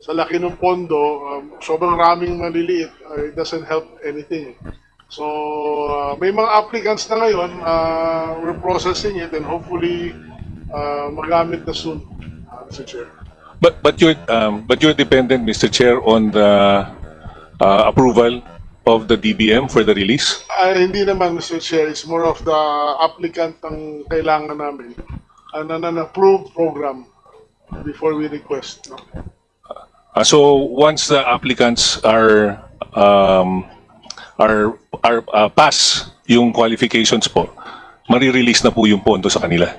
sa laki ng pondo, um, sobrang raming maliliit, uh, it doesn't help anything. So, uh, may mga applicants na ngayon, uh, we're processing it and hopefully uh, magamit na soon, uh, Mr. Chair. But but you're um, but you're dependent, Mr. Chair, on the uh, approval of the DBM for the release. Ah, hindi naman, Mr. Chair. It's more of the applicant ang kailangan namin. An, an, an approved program before we request. No? Uh, so once the applicants are um, are are uh, pass yung qualifications po, mari-release na po yung pondo sa kanila.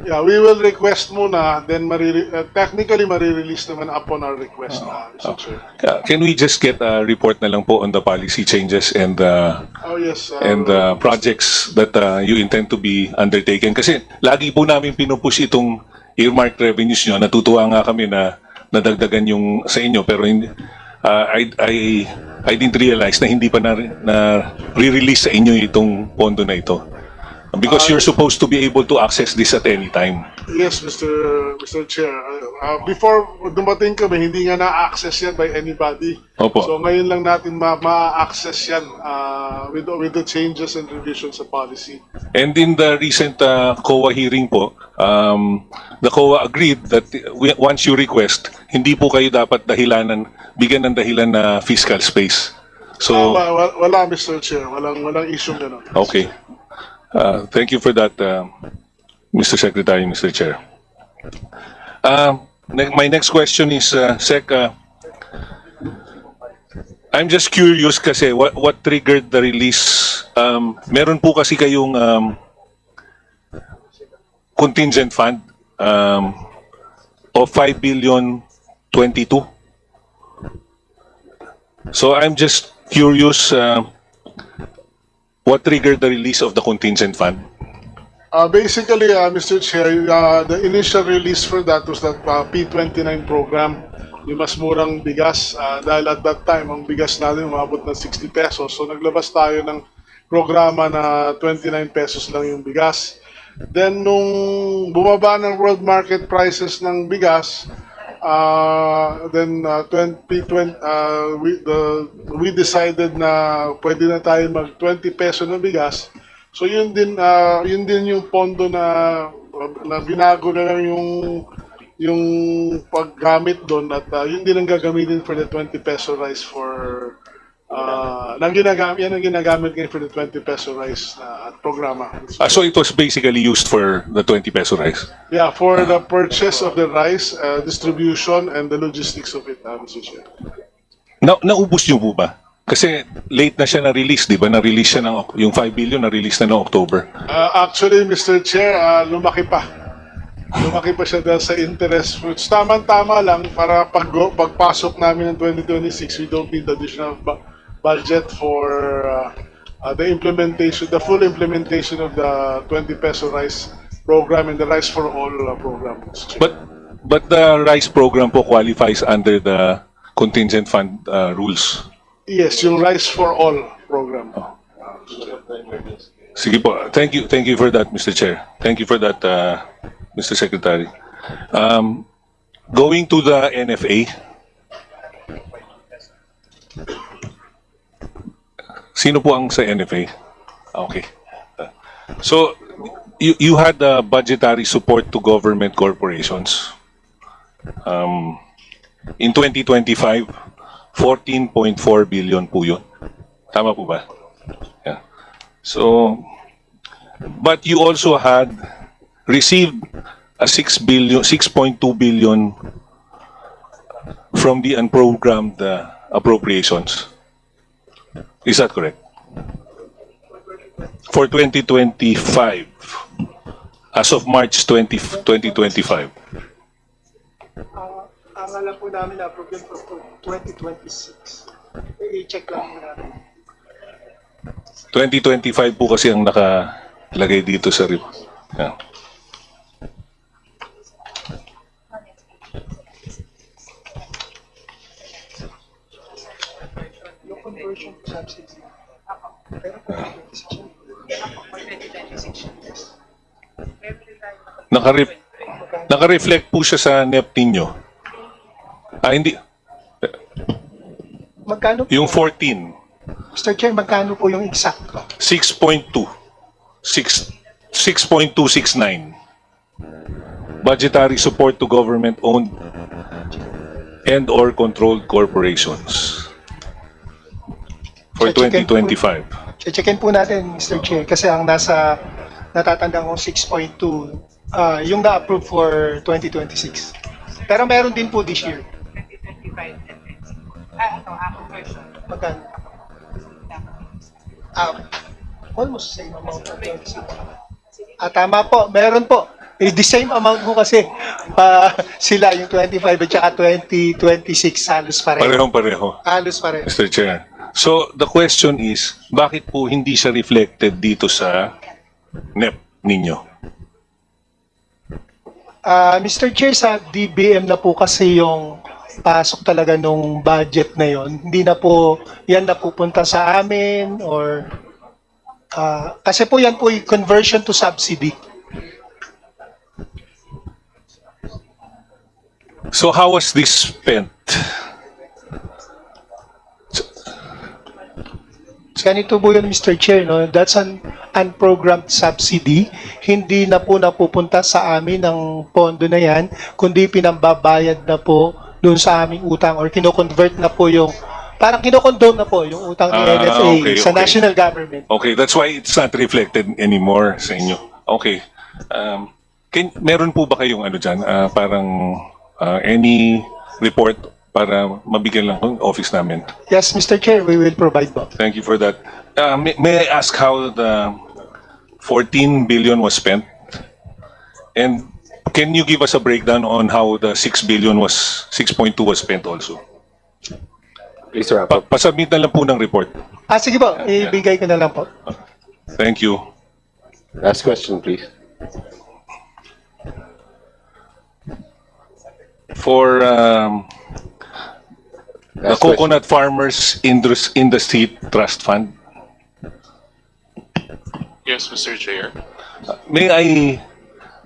Yeah, we will request muna, then marire- uh, technically marirelease naman upon our request, uh, Mr. Chair. Uh, can we just get a report na lang po on the policy changes and uh, Oh, yes. uh, and uh, projects that uh, you intend to be undertaken? Kasi lagi po namin pinupush itong earmark revenues nyo. Natutuwa nga kami na nadagdagan yung sa inyo pero hindi, uh, I, I, I didn't realize na hindi pa na, na re-release sa inyo itong pondo na ito. Because you're supposed to be able to access this at any time. Yes, Mr. Mr. Chair. Uh, before dumating kami, hindi nga na-access yan by anybody. Opo. So ngayon lang natin ma- ma-access yan uh, with, with the changes and revisions sa policy. And in the recent uh, COA hearing po, um, the COA agreed that we, once you request, hindi po kayo dapat dahilanan, bigyan ng dahilan na fiscal space. So, wa- wa- wala, Mr. Chair. Walang, walang issue gano'n. okay. Uh, thank you for that, uh, Mr. Secretary, Mr. Chair. Uh, ne- my next question is, uh, Sec, uh, I'm just curious kasi what, what triggered the release? Um, meron po kasi kayong um, contingent fund um, of 5 billion 22. So I'm just curious uh, what triggered the release of the contingent fund? Uh, basically, uh, Mr. Chair, uh, the initial release for that was that uh, P29 program, yung mas murang bigas. Uh, dahil at that time, ang bigas natin umabot ng 60 pesos. So naglabas tayo ng programa na 29 pesos lang yung bigas. Then nung bumaba ng world market prices ng bigas, uh, then uh, 20, 20 uh, we, the, we decided na pwede na tayo mag 20 peso na bigas. So yun din ah, yun din yung pondo na na binago na lang yung yung paggamit doon at ah, yun din ang gagamitin for the 20 peso rice for uh, nang ginagamit yan ang ginagamit ngayon for the 20 peso rice na programa. Uh, so it was basically used for the 20 peso rice. Yeah, for the purchase of the rice, uh, distribution and the logistics of it, uh, Mr. Chair. Na naubos niyo po ba? Kasi late na siya na-release, di ba? Na-release siya ng, yung 5 billion na-release na ng October. Uh, actually, Mr. Chair, uh, lumaki pa. Lumaki pa siya dahil sa interest fruits. Tama-tama lang para pag pagpasok namin ng 2026, we don't need additional budget for uh, uh, the implementation, the full implementation of the 20 peso rice program and the rice for all uh, program. But but the rice program po qualifies under the contingent fund uh, rules. Yes, yung rice for all program. Sige po. Thank you. Thank you for that, Mr. Chair. Thank you for that, uh, Mr. Secretary. Um, going to the NFA. Sino po ang sa NFA? Okay. So, you, you had uh, budgetary support to government corporations. Um, in 2025, 14.4 billion po yun. Tama po ba? Yeah. So, but you also had received a 6 billion, 6.2 billion from the unprogrammed uh, appropriations. Is that correct? For 2025, as of March 20, 2025. Ang ang alam po namin na yun for 2026. I-check lang namin. 2025 po kasi ang nakalagay dito sa rip. Yeah. Yung conversion to subsidy. Pero kung 2026 yun, Nakarip Naka-reflect po siya sa NEP ninyo. Ah, hindi. Magkano? Yung 14, Mr. Chair, magkano po yung exact? 6.2. 6 6.269. Budgetary support to government-owned and or controlled corporations for Check-checkin po. 2025. Checkin po natin, Mr. Chair, kasi ang nasa natatandaan ko 6.2, ah, yung na-approve for 2026. Pero meron din po this year. 2025 Ah, ito, ako version. Magkano? Ah, almost same amount of 26. Ah, tama po, meron po. Eh, the same amount po kasi pa sila yung 25 at saka 2026 halos pareho. Parehong pareho. Halos pareho. Mr. Chair. So, the question is, bakit po hindi siya reflected dito sa NEP ninyo? Ah, Mr. Chair, sa DBM na po kasi yung pasok talaga nung budget na yon. Hindi na po yan napupunta sa amin or ah, kasi po yan po yung conversion to subsidy. So, how was this spent? Ganito po yun, Mr. Chair, no? that's an unprogrammed subsidy. Hindi na po napupunta sa amin ng pondo na yan, kundi pinambabayad na po doon sa aming utang or kino-convert na po yung, parang kino-condone na po yung utang ni Ah, NFA okay, sa okay. national government. Okay, that's why it's not reflected anymore sa inyo. Okay. Um, can, meron po ba kayong ano dyan, ah, parang ah, any report para mabigyan lang ng office namin? Yes, Mr. Chair, we will provide po. Thank you for that. Uh, may, may I ask how the 14 billion was spent? And can you give us a breakdown on how the 6 billion was, 6.2 was spent also? Please wrap Pa up. pasubmit na lang po ng report. Ah, sige po, ibigay ko na lang po. Thank you. Last question, please. For um, the Last question. Coconut Farmers Indus- Industry Trust Fund, Yes, Mr. Chair. may I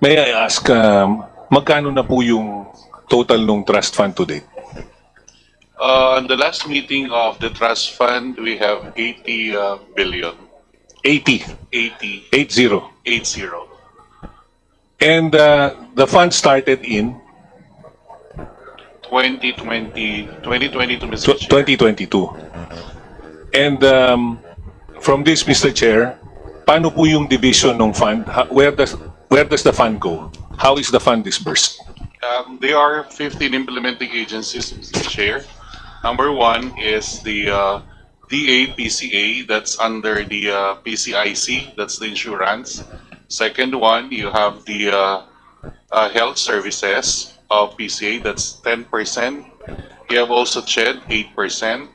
may I ask um, magkano na po yung total ng trust fund to date? Uh, on the last meeting of the trust fund, we have 80 uh, billion. 80, 80, 80. 80. And uh, the fund started in 2020, 2022, Mr. Chair. 2022. And um, from this, Mr. Chair, paano po yung division ng fund? Where does where does the fund go? How is the fund disbursed? Um, there are 15 implementing agencies, Mr. Chair. Number one is the uh, DA-PCA, that's under the uh, PCIC, that's the insurance. Second one, you have the uh, uh, health services of PCA, that's 10%. You have also CHED, 8%,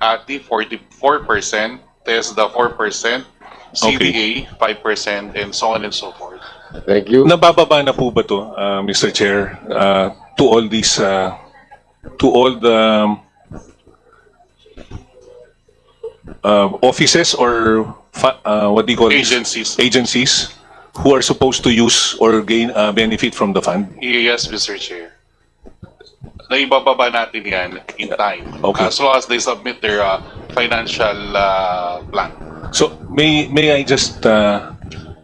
ATI, 44%, TESDA, 4%, CDA, 5%, and so on and so forth. Thank you. Nabababa na po ba to, uh, Mr. Chair, uh, to all these, uh, to all the um, uh, offices or fa- uh, what do you call this? Agencies. Agencies who are supposed to use or gain uh, benefit from the fund? Yes, Mr. Chair. Naibababa natin yan in time. Okay. As long as they submit their uh, financial uh, plan. So may may I just uh,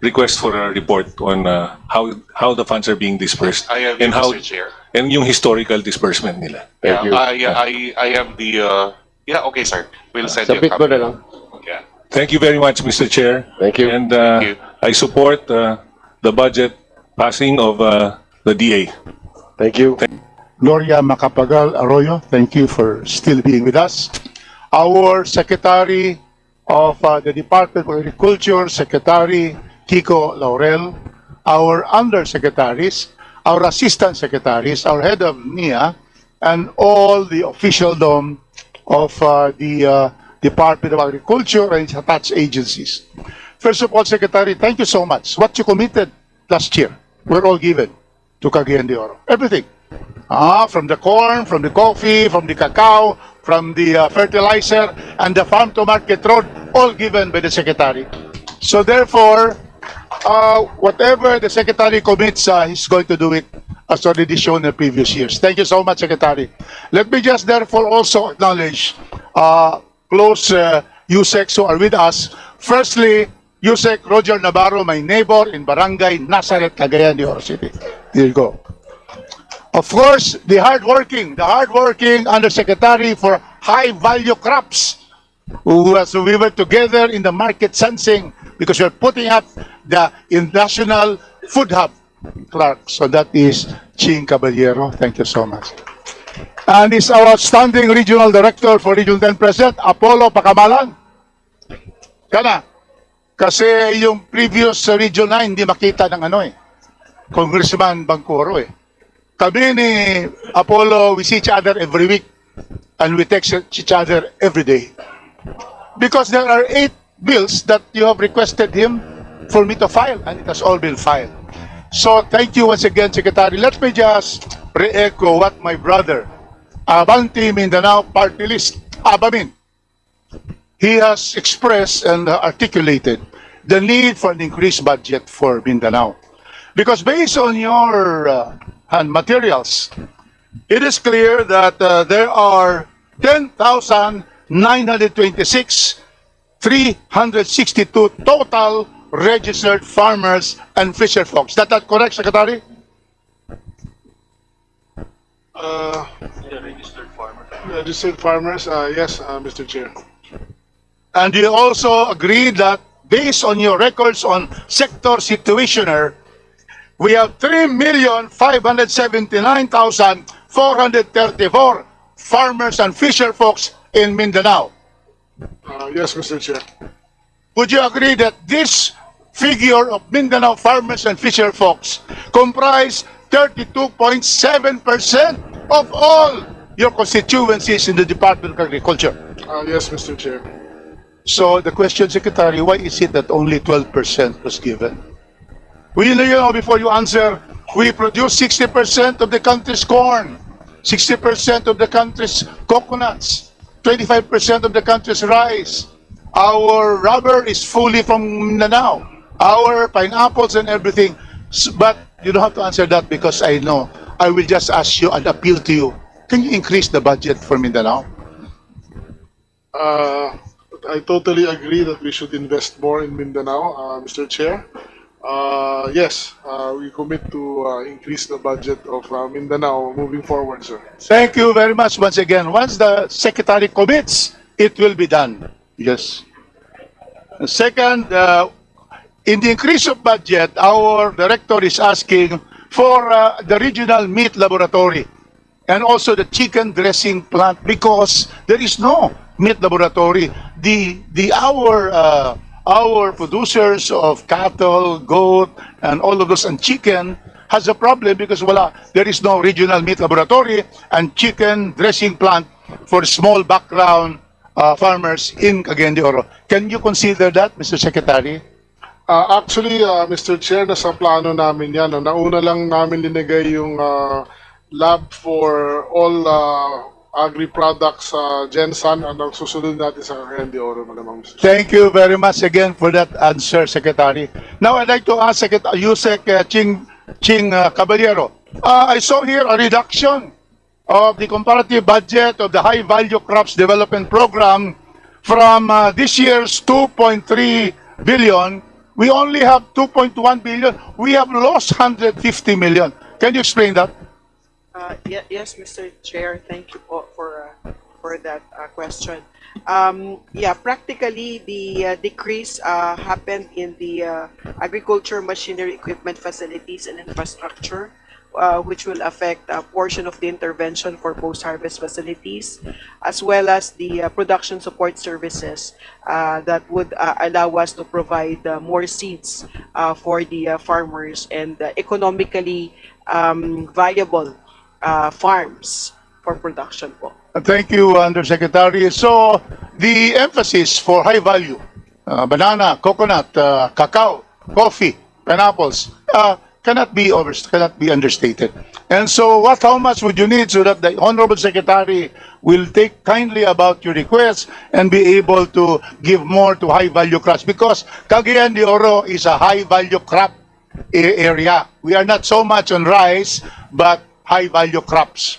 request for a report on uh, how how the funds are being dispersed I have and how Mr. Chair. and yung historical disbursement nila. Thank you. yeah, I, I, I have the, uh, yeah, okay, sir. We'll send you a Submit mo copy. na lang. Yeah. Thank you very much, Mr. Chair. Thank you. And uh, Thank you. I support uh, the budget passing of uh, the DA. Thank you. Gloria Macapagal Arroyo, thank you for still being with us. Our Secretary of uh, the Department of Agriculture, Secretary Kiko Laurel, our Undersecretaries, our Assistant Secretaries, our Head of NIA, and all the officialdom of uh, the uh, Department of Agriculture and its attached agencies. First of all, Secretary, thank you so much. What you committed last year, we're all given to Cagayan de Oro. Everything. Ah, from the corn, from the coffee, from the cacao, from the uh, fertilizer, and the farm to market road, all given by the secretary. So therefore, uh, whatever the Secretary commits, uh, he's going to do it as already shown in previous years. Thank you so much, Secretary. Let me just therefore also acknowledge uh, close uh, USECs who are with us. Firstly, USEC Roger Navarro, my neighbor in Barangay Nazareth, Cagayan de Oro City. There you go. Of course, the hardworking, the hardworking Undersecretary for High Value Crops, who was, we were together in the market sensing because we're putting up the National Food Hub, Clark. So that is Ching Caballero. Thank you so much. And is our outstanding regional director for Region 10 President, Apollo Pacamalan. Kana, kasi yung previous Region 9, hindi makita ng ano eh. Congressman Bangkoro eh. Kami ni Apollo, we see each other every week and we text each other every day. Because there are eight bills that you have requested him for me to file and it has all been filed. So thank you once again, Secretary. Let me just re-echo what my brother, Abanti Mindanao Party List, Abamin, he has expressed and articulated the need for an increased budget for Mindanao. Because based on your uh, and materials, it is clear that uh, there are 10,926, 362 total registered farmers and fisher folks. That that correct, Secretary? Uh, registered farmers, uh, yes, uh, Mr. Chair. And you also agree that based on your records on sector situationer, we have 3,579,434 farmers and fisher folks in Mindanao. Uh, yes, Mr. Chair. Would you agree that this figure of Mindanao farmers and fisher folks comprise 32.7% of all your constituencies in the Department of Agriculture? Uh, yes, Mr. Chair. So the question, Secretary, why is it that only 12% was given? You know, before you answer, we produce 60% of the country's corn, 60% of the country's coconuts, 25% of the country's rice. Our rubber is fully from Mindanao. Our pineapples and everything. But you don't have to answer that because I know. I will just ask you and appeal to you. Can you increase the budget for Mindanao? Uh, I totally agree that we should invest more in Mindanao, uh, Mr. Chair. Uh, yes, uh, we commit to uh, increase the budget of uh, Mindanao moving forward, sir. Thank you very much once again. Once the secretary commits, it will be done. Yes. Second, uh, in the increase of budget, our director is asking for uh, the regional meat laboratory and also the chicken dressing plant because there is no meat laboratory. The the our uh, our producers of cattle, goat, and all of those and chicken has a problem because wala there is no regional meat laboratory and chicken dressing plant for small background uh, farmers in Cagayan de Oro. Can you consider that, Mr. Secretary? Uh, actually, uh, Mr. Chair, nasa plano namin yan. Nauna lang namin linagay yung uh, lab for all uh, agri-products sa Gensan ang susunod natin sa de Oro, malamang. Thank you very much again for that answer, Secretary. Now I'd like to ask Secretary Yusek uh, Ching Ching uh, Caballero. Uh, I saw here a reduction of the comparative budget of the High Value Crops Development Program from uh, this year's 2.3 billion. We only have 2.1 billion. We have lost 150 million. Can you explain that? Uh, ye- yes, Mr. Chair, thank you for, uh, for that, uh, question. Um, yeah, practically, the uh, decrease, uh, happened in the, uh, agriculture machinery equipment facilities and infrastructure, uh, which will affect a portion of the intervention for post-harvest facilities, as well as the uh, production support services, uh, that would, uh, allow us to provide, uh, more seeds, uh, for the, uh, farmers and uh, economically, um, viable, uh, farms for production po. Thank you, Undersecretary. So, the emphasis for high value, uh, banana, coconut, uh, cacao, coffee, pineapples, uh, cannot be over, cannot be understated. And so what, how much would you need so that the Honorable Secretary will take kindly about your request and be able to give more to high-value crops? Because Cagayan de Oro is a high-value crop a- area. We are not so much on rice, but high-value crops.